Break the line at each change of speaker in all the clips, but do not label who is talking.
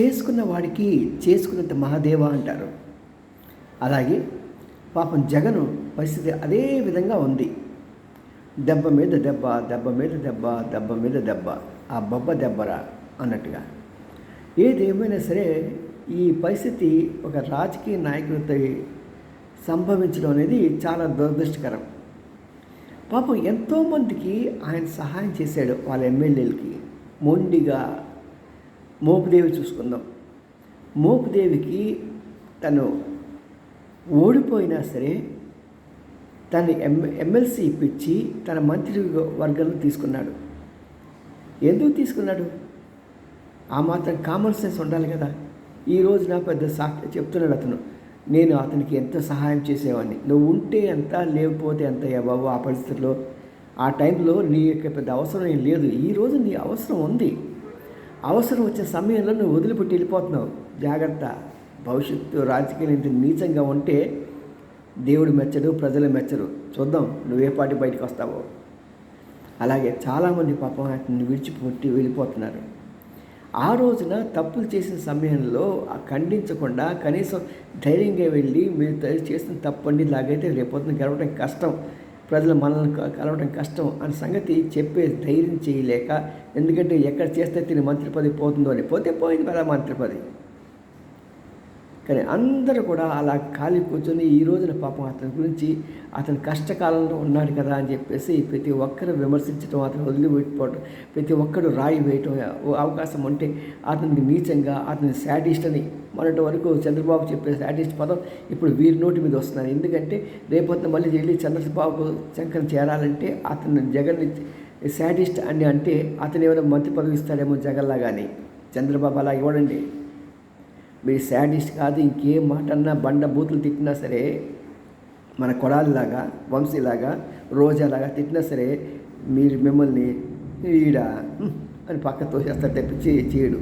చేసుకున్న వాడికి చేసుకున్నంత మహాదేవ అంటారు. అలాగే పాపం జగను పరిస్థితి అదే విధంగా ఉంది. దెబ్బ మీద దెబ్బ దెబ్బ మీద దెబ్బ దెబ్బ మీద దెబ్బ ఆ బొబ్బ దెబ్బరా అన్నట్టుగా. ఏదేమైనా సరే ఈ పరిస్థితి ఒక రాజకీయ నాయకులతో సంభవించడం అనేది చాలా దురదృష్టకరం. పాపం ఎంతోమందికి ఆయన సహాయం చేశాడు వాళ్ళ ఎమ్మెల్యేలకి. మొండిగా మోపుదేవి చూసుకుందాం. మోపుదేవికి తను ఓడిపోయినా సరే తన ఎమ్ ఎమ్మెల్సీ ఇప్పించి తన మంత్రి వర్గంలో తీసుకున్నాడు. ఎందుకు తీసుకున్నాడు? ఆ మాత్రం కామన్ సెన్స్ ఉండాలి కదా. ఈ రోజున పెద్ద సాక్షి చెప్తున్నాడు అతను. నేను అతనికి ఎంత సహాయం చేసేవాడిని? నువ్వు ఉంటే ఎంత లేకపోతే ఎంత బాబు ఆ పరిస్థితుల్లో ఆ టైంలో నీ యొక్క పెద్ద అవసరం ఏం లేదు. ఈ రోజు నీ అవసరం ఉంది. అవసరం వచ్చే సమయంలో నువ్వు వదిలిపెట్టి వెళ్ళిపోతున్నావు. జాగ్రత్త. భవిష్యత్తు రాజకీయాలు ఇంత నీచంగా ఉంటే దేవుడు మెచ్చడు ప్రజలు మెచ్చరు. చూద్దాం నువ్వే పాటి బయటకు వస్తావో. అలాగే చాలామంది పాపం అతన్ని విడిచిపెట్టి వెళ్ళిపోతున్నారు. ఆ రోజున తప్పులు చేసిన సమయంలో ఆ ఖండించకుండా కనీసం ధైర్యంగా వెళ్ళి మీరు చేసిన తప్పండి లాగైతే రేపొద్దున గెలవడం కష్టం. ప్రజలు మనల్ని కలవడం కష్టం అనే సంగతి చెప్పే ధైర్యం చేయలేక ఎందుకంటే ఎక్కడ చేస్తే తిని మంత్రి పదవి పోతుందో అని పోతే పోయింది కదా మంత్రి పదవి కానీ అందరూ కూడా అలా ఖాళీ కూర్చొని ఈ రోజున పాపం అతని గురించి అతను కష్టకాలంలో ఉన్నాడు కదా అని చెప్పేసి ప్రతి ఒక్కరు విమర్శించడం అతను వదిలిపెట్టుకోవడం ప్రతి ఒక్కరు రాయి వేయటం ఓ అవకాశం ఉంటే అతనికి నీచంగా అతని శాడిస్ట్ అని మొన్నటి వరకు చంద్రబాబు చెప్పే శాడిస్ట్ పదం ఇప్పుడు వీరి నోటి మీద వస్తున్నారు. ఎందుకంటే రేపొద్దున మళ్ళీ వెళ్ళి చంద్రబాబు శంకర్ చేరాలంటే అతను జగన్ శాటిస్ట్ అని అంటే అతను ఏమైనా మంత్రి పదవి ఇస్తాడేమో జగన్లాగాని చంద్రబాబు అలా ఇవ్వడండి. మీరు శాడిస్ట్ కాదు ఇంకేం మాట అన్నా బండ బూతులు తిట్టినా సరే మన కొడాలిలాగా వంశీలాగా రోజాలాగా తిట్టినా సరే మీరు మిమ్మల్ని ఈడ అని పక్క తోసేస్తారు తప్పించి చేయడు.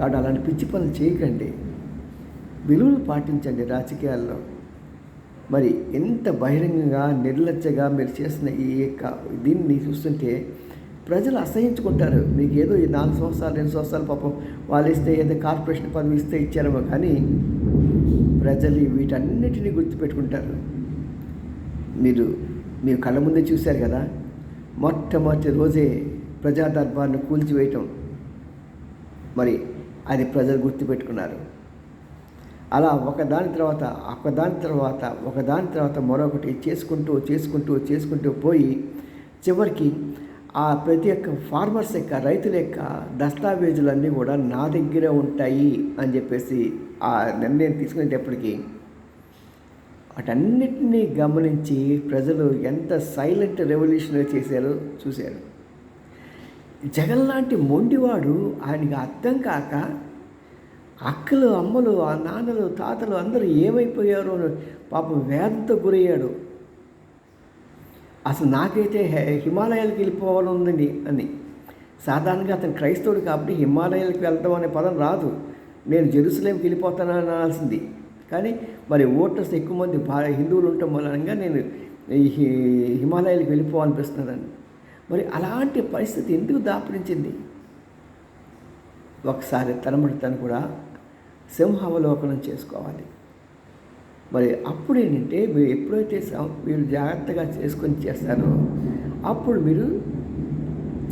కాబట్టి అలాంటి పిచ్చి పనులు చేయకండి. విలువలు పాటించండి రాజకీయాల్లో. మరి ఎంత బహిరంగంగా నిర్లజ్జగా మీరు చేసిన ఈ యొక్క దీన్ని చూస్తుంటే ప్రజలు అసహించుకుంటారు. మీకు ఏదో ఈ నాలుగు సంవత్సరాలు రెండు సంవత్సరాలు పాపం వాళ్ళు ఇస్తే ఏదో కార్పొరేషన్ పదవి ఇస్తే ఇచ్చారేమో కానీ ప్రజలు వీటన్నిటిని గుర్తుపెట్టుకుంటారు. మీరు మీరు కళ్ళ ముందే చూశారు కదా? మొట్టమొదటి రోజే ప్రజా దర్బార్ను కూల్చివేయటం. మరి అది ప్రజలు గుర్తుపెట్టుకున్నారు. అలా ఒకదాని తర్వాత ఒకదాని తర్వాత ఒకదాని తర్వాత మరొకటి చేసుకుంటూ చేసుకుంటూ చేసుకుంటూ పోయి చివరికి ఆ ప్రతి ఒక్క ఫార్మర్స్ యొక్క రైతుల యొక్క దస్తావేజులన్నీ కూడా నా దగ్గరే ఉంటాయి అని చెప్పేసి ఆ నిర్ణయం తీసుకునేటప్పటికీ వాటన్నిటినీ గమనించి ప్రజలు ఎంత సైలెంట్ రెవల్యూషన్ చేశారో చూశారు. జగన్ లాంటి మొండివాడు ఆయనకి అర్థం కాక అక్కలు అమ్మలు ఆ నాన్నలు తాతలు అందరూ ఏమైపోయారో అని పాపం వేదంతో గురయ్యాడు. అసలు నాకైతే హె- హిమాలయాలకు వెళ్ళిపోవాలని ఉందండి అని. సాధారణంగా అతను క్రైస్తవుడు కాబట్టి హిమాలయాలకు వెళ్తాం అనే పదం రాదు. నేను జెరూసలేంకి వెళ్ళిపోతాను అనాల్సింది. కానీ మరి ఓటర్స్ ఎక్కువ మంది హిందువులు ఉండటం వలనగా నేను హిమాలయాలకు వెళ్ళిపోవాలనిపిస్తున్నాను మరి అలాంటి పరిస్థితి ఎందుకు దాపరించింది? ఒకసారి తనమడి తను కూడా సింహావలోకనం చేసుకోవాలి. మరి అప్పుడు ఏంటంటే మీరు ఎప్పుడైతే మీరు జాగ్రత్తగా చేసుకొని చేస్తారో అప్పుడు మీరు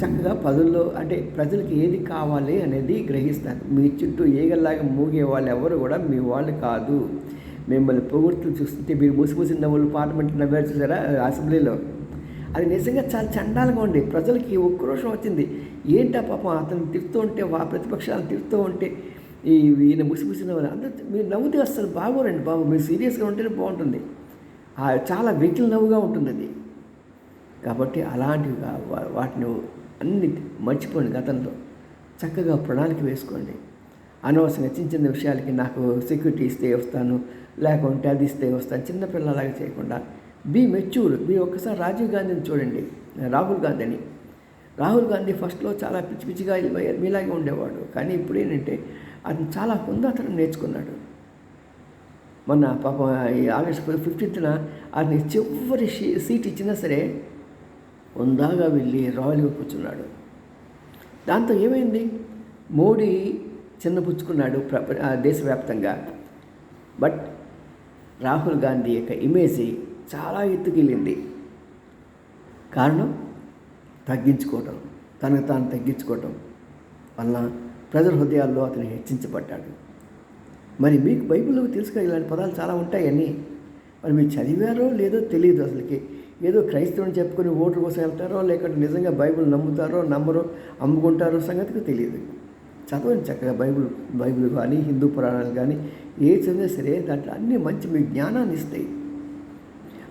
చక్కగా పదుల్లో అంటే ప్రజలకి ఏది కావాలి అనేది గ్రహిస్తారు. మీ చుట్టూ ఏగల్లాగా మూగే వాళ్ళు ఎవరు కూడా మీ వాళ్ళు కాదు. మిమ్మల్ని పొగుడుతూ చూస్తుంటే మీరు ముసిముసి నవ్వులు పార్లమెంట్ నవ్వారు చూసారా? అసెంబ్లీలో. అది నిజంగా చాలా చండాలుగా ఉంది. ప్రజలకి ఉక్రోషం వచ్చింది. ఏంటా పాపం? అతను తిడుతూ ఉంటే వా ప్రతిపక్షాలను తిడుతూ ఉంటే ఈ ఈయన ముసిముసి వాళ్ళు అందరూ మీరు నవ్వుతే అసలు బాగోరండి బాబు. మీరు సీరియస్గా ఉంటేనే బాగుంటుంది. ఆ చాలా వెకిల్ నవ్వుగా ఉంటుంది అది. కాబట్టి అలాంటివి వాటిని అన్ని మర్చిపోండి గతంలో. చక్కగా ప్రణాళిక వేసుకోండి. అనవసరంగా చిన్న చిన్న విషయాలకి నాకు సెక్యూరిటీ ఇస్తే వస్తాను లేకుంటే అది ఇస్తే వస్తాను చిన్నపిల్లలాగా చేయకుండా బీ మెచ్యూర్ మీరు ఒక్కసారి రాజీవ్ గాంధీని చూడండి రాహుల్ గాంధీని. రాహుల్ గాంధీ ఫస్ట్లో చాలా పిచ్చి పిచ్చిగా మీలాగే ఉండేవాడు. కానీ ఇప్పుడు ఏంటంటే అతను చాలా హుందాతనం నేర్చుకున్నాడు. మొన్న పాప ఈ ఆగస్ట్ ఫిఫ్టీన్త్న అతని చివరి షీ- సీట్ ఇచ్చినా సరే ఉందాగా వెళ్ళి రాయల్గా కూర్చున్నాడు. దాంతో ఏమైంది? మోడీ చిన్నపుచ్చుకున్నాడు ప్ర ఆ దేశవ్యాప్తంగా. బట్ రాహుల్ గాంధీ యొక్క ఇమేజ్ చాలా ఎత్తుకెళ్ళింది. కారణం? తగ్గించుకోవటం. తనకు తాను తగ్గించుకోవటం వలన ప్రజల హృదయాల్లో అతను హెచ్చించబడ్డాడు. మరి మీకు బైబిల్లో తెలుసు ఇలాంటి పదాలు చాలా ఉంటాయని? మరి మీరు చదివారో లేదో తెలియదు అసలుకి. ఏదో క్రైస్తవుని చెప్పుకొని ఓటు కోసం వెళ్తారో లేకుంటే నిజంగా బైబిల్ నమ్ముతారో నమ్మరో అమ్ముకుంటారో సంగతికి తెలియదు. చదవండి చక్కగా బైబిల్ బైబిల్ కానీ హిందూ పురాణాలు కానీ ఏ చదివినా సరే దాంట్లో అన్నీ మంచి మీ జ్ఞానాన్ని ఇస్తాయి.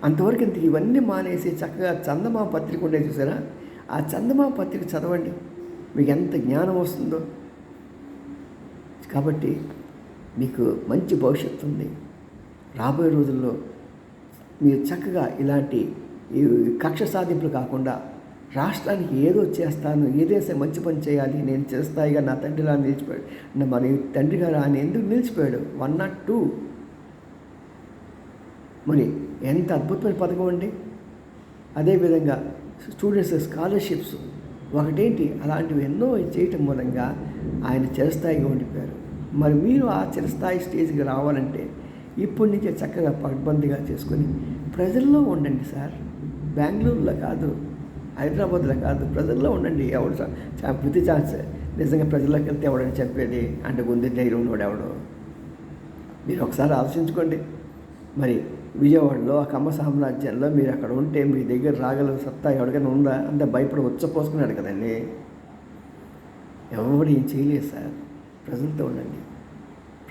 అంతవరకు ఇంత ఇవన్నీ మానేసి చక్కగా చందమా పత్రిక ఉండే చూసారా? ఆ చందమా పత్రిక చదవండి. మీకు ఎంత జ్ఞానం వస్తుందో. కాబట్టి మీకు మంచి భవిష్యత్తు ఉంది. రాబోయే రోజుల్లో మీరు చక్కగా ఇలాంటి ఈ కక్ష సాధింపులు కాకుండా రాష్ట్రానికి ఏదో చేస్తాను ఏదేసే మంచి పని చేయాలి నేను చేస్తాయిగా నా తండ్రిలా నిలిచిపోయాడు. మరి తండ్రి గారు ఆయన ఎందుకు నిలిచిపోయాడు? One not two. మరి ఎంత అద్భుతమైన పథకం అండి. అదేవిధంగా స్టూడెంట్స్ స్కాలర్షిప్స్ ఒకటేంటి? అలాంటివి ఎన్నో చేయటం మూలంగా ఆయన చిరస్థాయిగా ఉండిపోయారు. మరి మీరు ఆ చిరస్థాయి స్టేజ్కి రావాలంటే ఇప్పటి నుంచే చక్కగా పడ్బందిగా చేసుకొని ప్రజల్లో ఉండండి సార్. బెంగళూరులో కాదు హైదరాబాద్లో కాదు ప్రజల్లో ఉండండి. ఎవడు ప్రతి ఛాన్స్ నిజంగా ప్రజల్లోకి వెళ్తే ఎవడని చెప్పేది అంటే గుండె ధైర్యం ఉన్నవాడు ఎవడు. మీరు ఒకసారి ఆలోచించుకోండి. మరి విజయవాడలో ఆ కమ్మ సామ్రాజ్యంలో మీరు అక్కడ ఉంటే మీ దగ్గర రాగల సత్తా ఎవరికైనా ఉందా అంత భయపడి ఉచ్చపోసుకున్నాడు కదండి. ఎవరు ఏం చేయలేదు సార్. ప్రజలతో ఉండండి.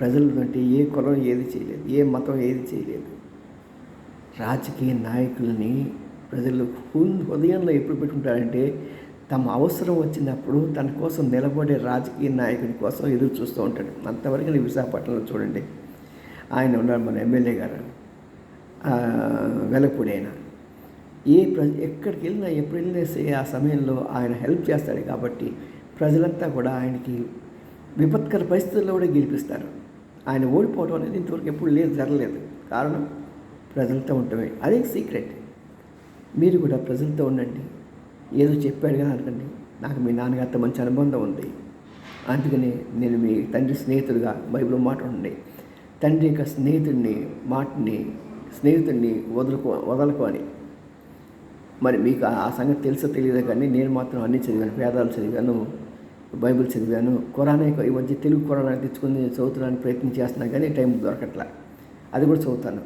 ప్రజలు అంటే ఏ కులం ఏది చేయలేదు ఏ మతం ఏది చేయలేదు. రాజకీయ నాయకులని ప్రజలు హృ- హృదయంలో ఎప్పుడు పెట్టుకుంటారంటే తమ అవసరం వచ్చినప్పుడు తన కోసం నిలబడే రాజకీయ నాయకుడి కోసం ఎదురు చూస్తూ ఉంటాడు. అంతవరకు విశాఖపట్నంలో చూడండి. ఆయన ఉన్నారు మన ఎమ్మెల్యే గారు. ఆ, ఆయన ఏ ప్ర ఎక్కడికి వెళ్ళినా ఎప్పుడు వెళ్ళినా ఆ సమయంలో ఆయన హెల్ప్ చేస్తాడు కాబట్టి ప్రజలంతా కూడా ఆయనకి విపత్కర పరిస్థితుల్లో కూడా గెలిపిస్తారు. ఆయన ఓడిపోవడం అనేది ఇంతవరకు ఎప్పుడు లేదు జరగలేదు. కారణం ప్రజలతో ఉండటమే. అదే సీక్రెట్. మీరు కూడా ప్రజలతో ఉండండి. ఏదో చెప్పాడు కదా అనుకోండి. నాకు మీ నాన్నగారితో మంచి అనుబంధం ఉంది. అందుకని నేను మీ తండ్రి స్నేహితుడిగా బైబిల్ మాట ఉండి తండ్రి యొక్క స్నేహితుడిని మాటని స్నేహితుడిని వదులుకో వదలకు అని మరి మీకు ఆ సంగతి తెలుసో తెలియదు కానీ నేను మాత్రం అన్ని చదివాను వేదాలు చదివాను బైబిల్ చదివాను. కురాన ఈ మధ్య తెలుగు ఖురానా తెచ్చుకుని చదువుతున్నానికి ప్రయత్నం చేస్తున్నాను కానీ టైం దొరకట్లా. అది కూడా చదువుతాను.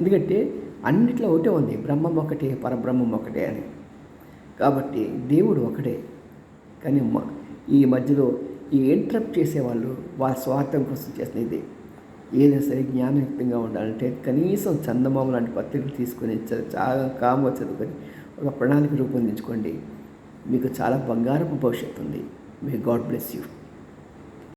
ఎందుకంటే అన్నిట్లో ఒకటే ఉంది బ్రహ్మం ఒకటే పరబ్రహ్మం ఒకటే అని. కాబట్టి దేవుడు ఒకటే. కానీ మ- ఈ మధ్యలో ఈ ఇంటరప్ట్ చేసేవాళ్ళు వాళ్ళ స్వార్థం కోసం చేసిన ఇది. ఏదైనా సరే జ్ఞానయుక్తంగా ఉండాలంటే కనీసం చందమామ లాంటి పత్రికలు తీసుకొని చాలా కామ చదువుకొని ఒక ప్రణాళిక రూపొందించుకోండి. మీకు చాలా బంగారపు భవిష్యత్తు ఉంది. May God bless you